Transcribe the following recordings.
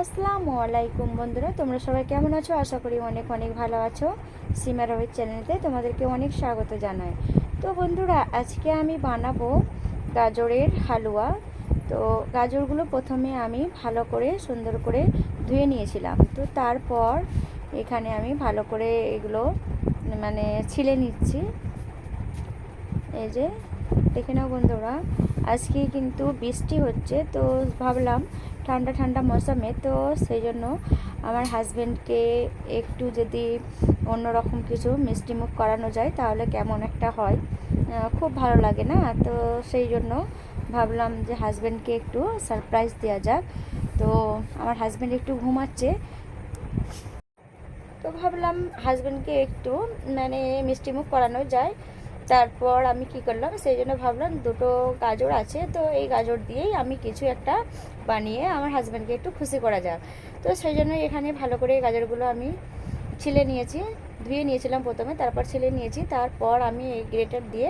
আসসালামু আলাইকুম বন্ধুরা, তোমরা সবাই কেমন আছো? আশা করি অনেক অনেক ভালো আছো। সীমা রবির চ্যানেলতে তোমাদেরকে অনেক স্বাগত জানাই। তো বন্ধুরা, আজকে আমি বানাবো গাজরের হালুয়া। তো গাজরগুলো প্রথমে আমি ভালো করে সুন্দর করে ধুয়ে নিয়েছিলাম। তো তারপর এখানে আমি ভালো করে এগুলো মানে ছিলে নিচ্ছি। এই যে, দেখে নাও বন্ধুরা, আজকে কিন্তু বৃষ্টি হচ্ছে, তো ভাবলাম ঠান্ডা ঠান্ডা মৌসুমে, তো সেই জন্য আমার হাজব্যান্ডকে একটু যদি অন্যরকম কিছু মিষ্টিমুখ করানো যায়, তাহলে কেমন একটা হয়। খুব ভালো লাগে না? তো সেই জন্য ভাবলাম যে হাজব্যান্ডকে একটু সারপ্রাইজ দেওয়া যাক। তো আমার হাজব্যান্ড একটু ঘুমাচ্ছে। তো ভাবলাম হাজব্যান্ডকে একটু মানে মিষ্টিমুখ করানো যায়। তারপর আমি কি করলাম, সেই জন্য ভাবলাম দুটো গাজর আছে, তো এই গাজর দিয়েই আমি কিছু একটা বানিয়ে আমার হাজব্যান্ডকে একটু খুশি করা যাক। তো সেই জন্য এখানে ভালো করে এই গাজরগুলো আমি ছিলে নিয়েছি, ধুয়ে নিয়েছিলাম প্রথমে, তারপর ছিলে নিয়েছি, তারপর আমি এই গ্রেটার দিয়ে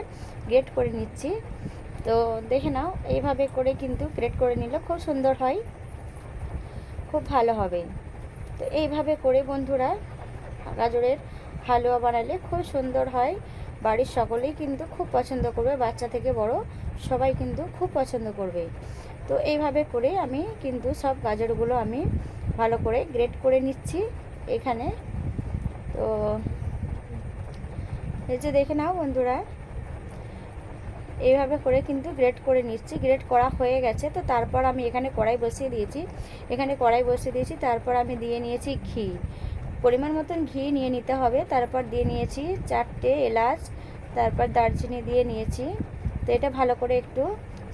গ্রেট করে নিচ্ছি। তো দেখে নাও, এইভাবে করে কিন্তু গ্রেট করে নিলে খুব সুন্দর হয়, খুব ভালো হবে। তো এইভাবে করে বন্ধুরা, গাজরের হালুয়া বানালে খুব সুন্দর হয়। বাড়ির সকলেই কিন্তু খুব পছন্দ করবে, বাচ্চা থেকে বড় সবাই কিন্তু খুব পছন্দ করবে। তো এইভাবে করে আমি কিন্তু সব গাজরগুলো আমি ভালো করে গ্রেট করে নিচ্ছি এখানে। তো এই যে দেখে নাও বন্ধুরা, এইভাবে করে কিন্তু গ্রেট করে নিচ্ছি। গ্রেট করা হয়ে গেছে, তো তারপর আমি এখানে কড়াই বসিয়ে দিয়েছি। এখানে কড়াই বসিয়ে দিয়েছি, তারপর আমি দিয়ে নিয়েছি ঘি। পরিমাণ মতন ঘি নিয়ে নিতে হবে। তারপর দিয়ে নিয়েছি চারটে এলাচ, তারপর দারচিনি দিয়ে নিয়েছি। তো এটা ভালো করে একটু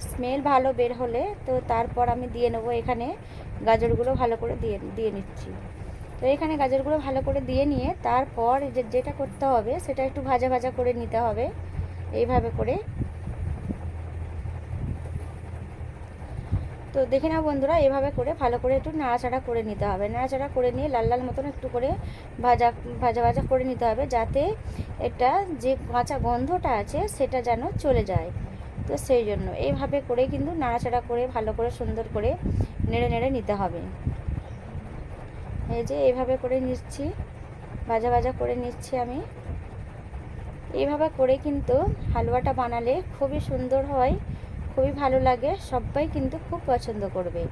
স্মেল ভালো বের হলে তো তারপর আমি দিয়ে নেব এখানে গাজরগুলো ভালো করে দিয়ে দিয়ে নিচ্ছি। তো এখানে গাজরগুলো ভালো করে দিয়ে নিয়ে তারপর যেটা করতে হবে সেটা একটু ভাজা ভাজা করে নিতে হবে। এইভাবে করে তো দেখে নাও বন্ধুরা, এভাবে করে ভালো করে একটু নাড়াচাড়া করে নিতে হবে। নাড়াচাড়া করে নিয়ে লাল লাল মতন একটু করে ভাজা ভাজা ভাজা করে নিতে হবে যাতে এটা যে কাঁচা গন্ধটা আছে সেটা যেন চলে যায়। তো সেই জন্য এইভাবে করে কিন্তু নাড়াচাড়া করে ভালো করে সুন্দর করে নেড়ে নেড়ে নিতে হবে। এই যে এইভাবে করে নিচ্ছি, ভাজা ভাজা করে নিচ্ছি আমি। এইভাবে করে কিন্তু হালুয়াটা বানালে খুবই সুন্দর হয়। খুবই ভালো লাগে, সবাই কিন্তু খুব পছন্দ করবে।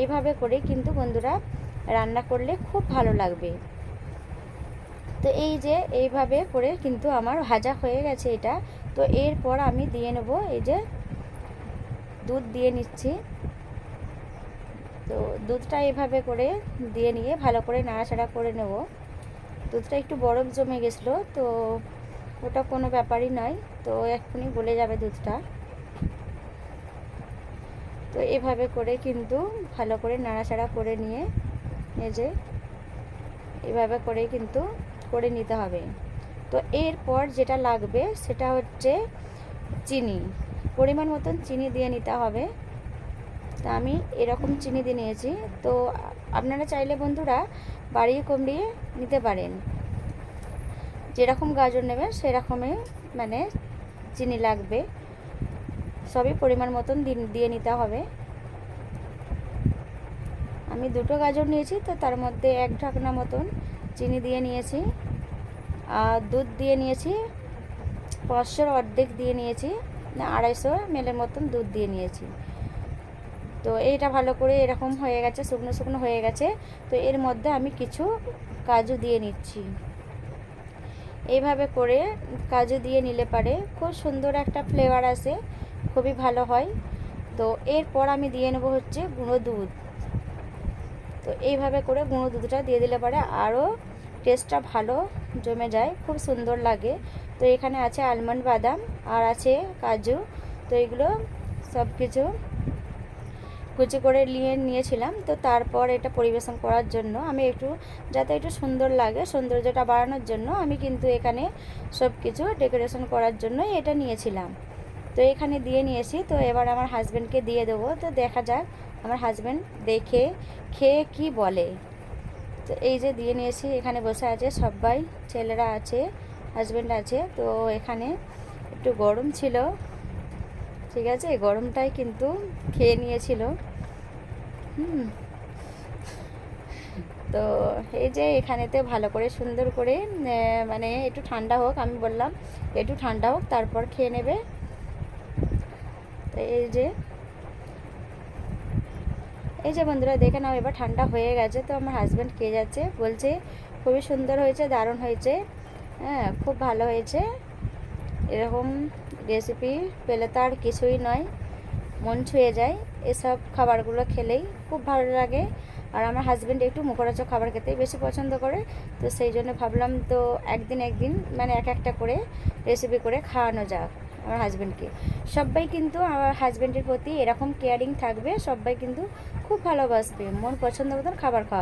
এইভাবে করে কিন্তু বন্ধুরা রান্না করলে খুব ভালো লাগবে। তো এই যে এইভাবে করে কিন্তু আমার ভাজা হয়ে গেছে এটা। তো এরপর আমি দিয়ে নেব এই যে দুধ দিয়ে নিচ্ছি। তো দুধটা এভাবে করে দিয়ে নিয়ে ভালো করে নাড়াচাড়া করে নেব। দুধটা একটু বরফ জমে গেছিল, তো ওটা কোনো ব্যাপারই নয়। তো এক্ষুনি গলে যাবে দুধটা। তো এভাবে করে কিন্তু ভালো করে নাড়াচাড়া করে নিয়ে, এই যে এভাবে করে কিন্তু করে নিতে হবে। তো এরপর যেটা লাগবে সেটা হচ্ছে চিনি। পরিমাণ মতন চিনি দিয়ে নিতে হবে। তা আমি এরকম চিনি দিয়ে নিয়েছি। তো আপনারা চাইলে বন্ধুরা বাড়িয়ে কমিয়ে নিতে পারেন। যেরকম গাজর নেবেন সেরকমই মানে চিনি লাগবে। সবই পরিমাণ মতন দিয়ে নিতে হবে। আমি দুটো গাজর নিয়েছি, তো তার মধ্যে এক ঢাকনা মতন চিনি দিয়ে নিয়েছি। আর দুধ দিয়ে নিয়েছি, পাঁচশোর অর্ধেক দিয়ে নিয়েছি আড়াইশো মেলের মতন দুধ দিয়ে নিয়েছি। তো এইটা ভালো করে এরকম হয়ে গেছে, শুকনো শুকনো হয়ে গেছে, তো এর মধ্যে আমি কিছু কাজু দিয়ে নিচ্ছি। এইভাবে করে কাজু দিয়ে নিলে পারে খুব সুন্দর একটা ফ্লেভার আসে। খুবই ভালো হয়। তো এরপর আমি দিয়ে নেব হচ্ছে গুঁড়ো দুধ। তো এইভাবে করে গুঁড়ো দুধটা দিয়ে দিলে পরে আরও টেস্টটা ভালো জমে যায়, খুব সুন্দর লাগে। তো এখানে আছে আলমন্ড বাদাম আর আছে কাজু। তো এগুলো সব কিছু কুচি করে নিয়ে, নিয়েছিলাম। তো তারপর এটা পরিবেশন করার জন্য আমি একটু, যাতে একটু সুন্দর লাগে, সৌন্দর্যটা বাড়ানোর জন্য আমি কিন্তু এখানে সব কিছু ডেকোরেশন করার জন্য এটা নিয়েছিলাম। তো এখানে দিয়ে নিয়েছি। তো এবার আমার হাজব্যান্ডকে দিয়ে দেবো। তো দেখা যাক আমার হাজব্যান্ড দেখে, খেয়ে কি বলে। তো এই যে দিয়ে নিয়েছি, এখানে বসে আছে সবাই, ছেলেরা আছে হাজব্যান্ড আছে। তো এখানে একটু গরম ছিল। ঠিক আছে গরমটাই কিন্তু খেয়ে নিয়েছিল। হুম। তো এই যে এখানেতে ভালো করে, সুন্দর করে মানে একটু ঠান্ডা হোক, আমি বললাম, একটু ঠান্ডা হোক, তারপর খেয়ে নেবে। এই যে এই যে বন্ধুরা, দেখে নাও, এবার ঠান্ডা হয়ে গেছে, তো আমার হাজব্যান্ড খেয়ে যাচ্ছে, বলছে, খুবই সুন্দর হয়েছে, দারুণ হয়েছে হ্যাঁ খুব ভালো হয়েছে, এরকম রেসিপি পেলে তো আর কিছুই নয়, মন ছুঁয়ে যায়, এসব খাবারগুলো খেলেই খুব ভালো লাগে। আর আমার হাজব্যান্ড একটু মুখরোচক খাবার খেতেই বেশি পছন্দ করে, তো সেই জন্য ভাবলাম তো একদিন একদিন মানে এক একটা করে রেসিপি করে খাওয়ানো যাক। আমার হাজব্যান্ডকে সবাই কিন্তু আমার হাজব্যান্ডের প্রতি এরকম কেয়ারিং থাকবে সবাই কিন্তু খুব ভালোবাসবে, মন পছন্দ মতন খাবার খাওয়া।